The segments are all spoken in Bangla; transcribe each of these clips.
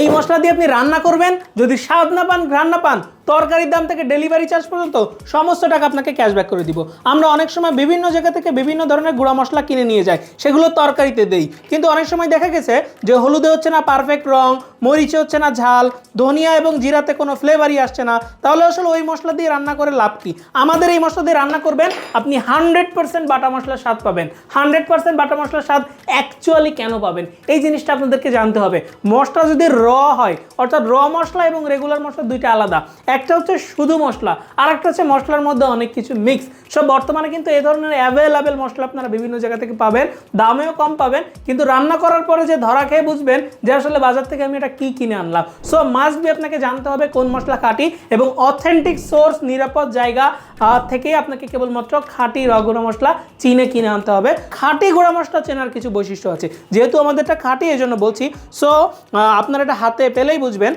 এই মশলা দিয়ে আপনি রান্না করবেন, যদি স্বাদ না পান, ঘ্রাণ না পান, তরকারির দাম থেকে ডেলিভারি চার্জ পর্যন্ত সমস্ত টাকা আপনাকে ক্যাশব্যাক করে দিব। আমরা অনেক সময় বিভিন্ন জায়গা থেকে বিভিন্ন ধরনের গুঁড়া মশলা কিনে নিয়ে যাই, সেগুলো তরকারিতে দেই। কিন্তু অনেক সময় দেখা গেছে যে হলুদে হচ্ছে না পারফেক্ট রং, মরিচে হচ্ছে না ঝাল, ধনিয়া এবং জিরাতে কোনো ফ্লেভারই আসছে না। তাহলে আসলে ওই মশলা দিয়ে রান্না করে লাভ কি? আমাদের এই মশলা দিয়ে রান্না করবেন, আপনি হান্ড্রেড পার্সেন্ট বাটা মশলার স্বাদ পাবেন। হান্ড্রেড পার্সেন্ট বাটা মশলার স্বাদ অ্যাকচুয়ালি কেন পাবেন? এই জিনিসটা আপনাদেরকে জানতে হবে। মশলা যদি র হয়, অর্থাৎ র মশলা এবং রেগুলার মশলা দুইটা আলাদা। একটা হচ্ছে শুধু মশলা আর একটা হচ্ছে মশলার মধ্যে অনেক কিছু মিক্স সব বর্তমানে কিন্তু এই ধরনের অ্যাভেলেবেল মশলা আপনারা বিভিন্ন জায়গা থেকে পাবেন, দামেও কম পাবেন, কিন্তু রান্না করার পরে যে ধরা খেয়ে বুঝবেন যে আসলে বাজার থেকে আমি এটা কি কিনে আনলাম। সো মাস্ট বি আপনাকে জানতে হবে কোন মশলা খাঁটি এবং অথেন্টিক সোর্স নিরাপদ জায়গা থেকেই আপনাকে কেবলমাত্র খাঁটি র গুঁড়া মশলা চিনে কিনে আনতে হবে। খাঁটি গুঁড়া মশলা চেনার কিছু বৈশিষ্ট্য আছে। যেহেতু আমাদেরটা খাঁটি এই জন্য বলছি সো আপনারা এটা হাতে পেলেই বুঝবেন।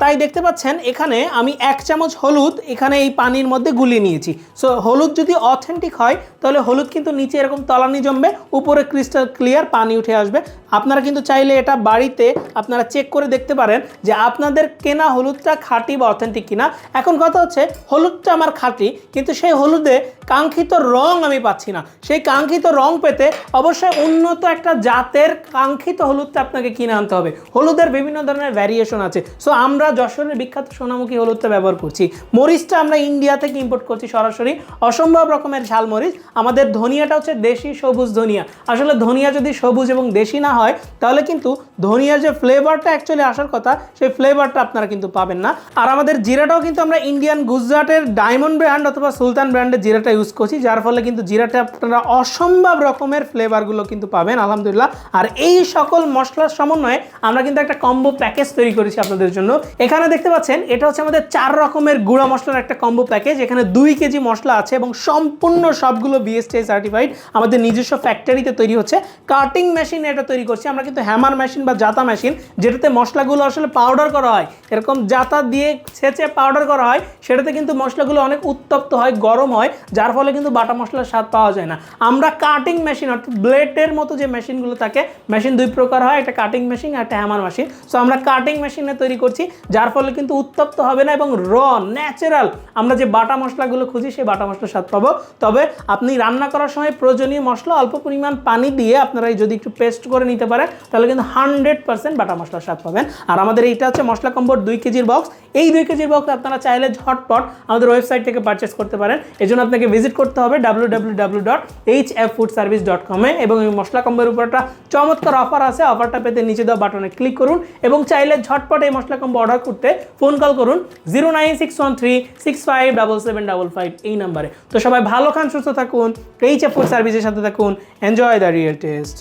তাই দেখতে পাচ্ছেন, এখানে আমি এক চামচ হলুদ এখানে এই পানির মধ্যে গুলিয়ে নিয়েছি। সো, হলুদ যদি অথেন্টিক হয়, তাহলে হলুদ কিন্তু নিচে এরকম তলানি জমবে, উপরে ক্রিস্টাল ক্লিয়ার পানি উঠে আসবে। আপনারা কিন্তু চাইলে এটা বাড়িতে আপনারা চেক করে দেখতে পারেন যে আপনাদের কেনা হলুদটা খাঁটি বা অথেন্টিক কিনা। এখন কথা হচ্ছে, হলুদটা আমার খাঁটি, কিন্তু সেই হলুদে কাঙ্ক্ষিত রং আমি পাচ্ছি না। সেই কাঙ্ক্ষিত রং পেতে অবশ্যই উন্নত একটা জাতের কাঙ্ক্ষিত হলুদটা আপনাকে কিনে আনতে হবে। হলুদের বিভিন্ন ধরনের ভ্যারিয়েশন আছে। সো আমরা যশোরের বিখ্যাত সোনামুখী হলুদটা ব্যবহার করছি। মরিচটা আমরা ইন্ডিয়া থেকে ইম্পোর্ট করছি সরাসরি। অসম্ভব রকমের ঝাল মরিচ। আমাদের ধনিয়াটা হচ্ছে দেশি সবুজ ধনিয়া। আসলে ধনিয়া যদি সবুজ এবং দেশি না হয়, তাহলে কিন্তু ধনিয়ার যে ফ্লেভারটা অ্যাকচুয়ালি আসার কথা, সেই ফ্লেভারটা আপনারা কিন্তু পাবেন না। আর আমাদের জিরাটাও কিন্তু আমরা ইন্ডিয়ান গুজরাটের ডায়মন্ড ব্র্যান্ড অথবা সুলতান ব্র্যান্ডের জিরাটা ইউজ করছি, যার ফলে কিন্তু জিরাটা আপনারা অসম্ভব রকমের ফ্লেভারগুলো কিন্তু পাবেন, আলহামদুলিল্লাহ। আর এই সকল মশলার সমন্বয়ে আমরা কিন্তু একটা কম্বো প্যাকেজ তৈরি করেছি আপনাদের জন্য। এখানে দেখতে পাচ্ছেন, এটা হচ্ছে আমাদের চার রকমের গুঁড়া মশলার একটা কম্বো প্যাকেজ এখানে দুই কেজি মশলা আছে এবং সম্পূর্ণ সবগুলো বিএসটিআই সার্টিফাইড আমাদের নিজস্ব ফ্যাক্টরিতে তৈরি হচ্ছে। কাটিং মেশিন এটা তৈরি করছি। আমরা কিন্তু হ্যামার মেশিন বা জাতা মেশিন যেটাতে মশলাগুলো আসলে পাউডার করা হয়। এরকম জাতা দিয়ে ছেঁচে পাউডার করা হয়। সেটাতে কিন্তু মশলাগুলো অনেক উত্তপ্ত হয়, গরম হয়, যার ফলে কিন্তু বাটা মশলার স্বাদ পাওয়া যায় না। আমরা কাটিং মেশিন অর্থাৎ ব্লেডের মতো যে মেশিনগুলো থাকে মেশিন দুই প্রকার হয়, একটা কাটিং মেশিন আর একটা হ্যামার মেশিন সো আমরা কাটিং মেশিনে তৈরি করছি, যার ফলে কিন্তু উত্তপ্ত হবে না এবং র ন্যাচারাল আমরা যে বাটা মশলাগুলো খুঁজি সেই বাটা মশলার স্বাদ পাবো। তবে আপনি রান্না করার সময় প্রয়োজনীয় মশলা অল্প পরিমাণ পানি দিয়ে আপনারা যদি একটু পেস্ট করে নিতে পারেন, তাহলে কিন্তু হান্ড্রেড পার্সেন্ট বাটা মশলার স্বাদ পাবেন। আর আমাদের এইটা হচ্ছে মশলা কম্বোর দুই কেজির বক্স এই দুই কেজির বক্স আপনারা চাইলে ঝটপট আমাদের ওয়েবসাইট থেকে পারচেস করতে পারেন। এই জন্য আপনাকে ভিজিট করতে হবে W W W dot H F food service dot কমে এবং এই মশলা কম্বোর উপর একটা চমৎকার অফার আছে। অফারটা পেতে নিচে দেওয়া বাটনে ক্লিক করুন এবং চাইলে ঝটপট এই মশলা কম্বো অর্ডার করতে ফোন কল করুন zero nine six one three six five double seven double five এই নাম্বারে তো সবাই ভালো খান, সুস্থ থাকুন এফ ফুড সার্ভিসের সাথে থাকুন এনজয় দ্য রিয়েল টেস্ট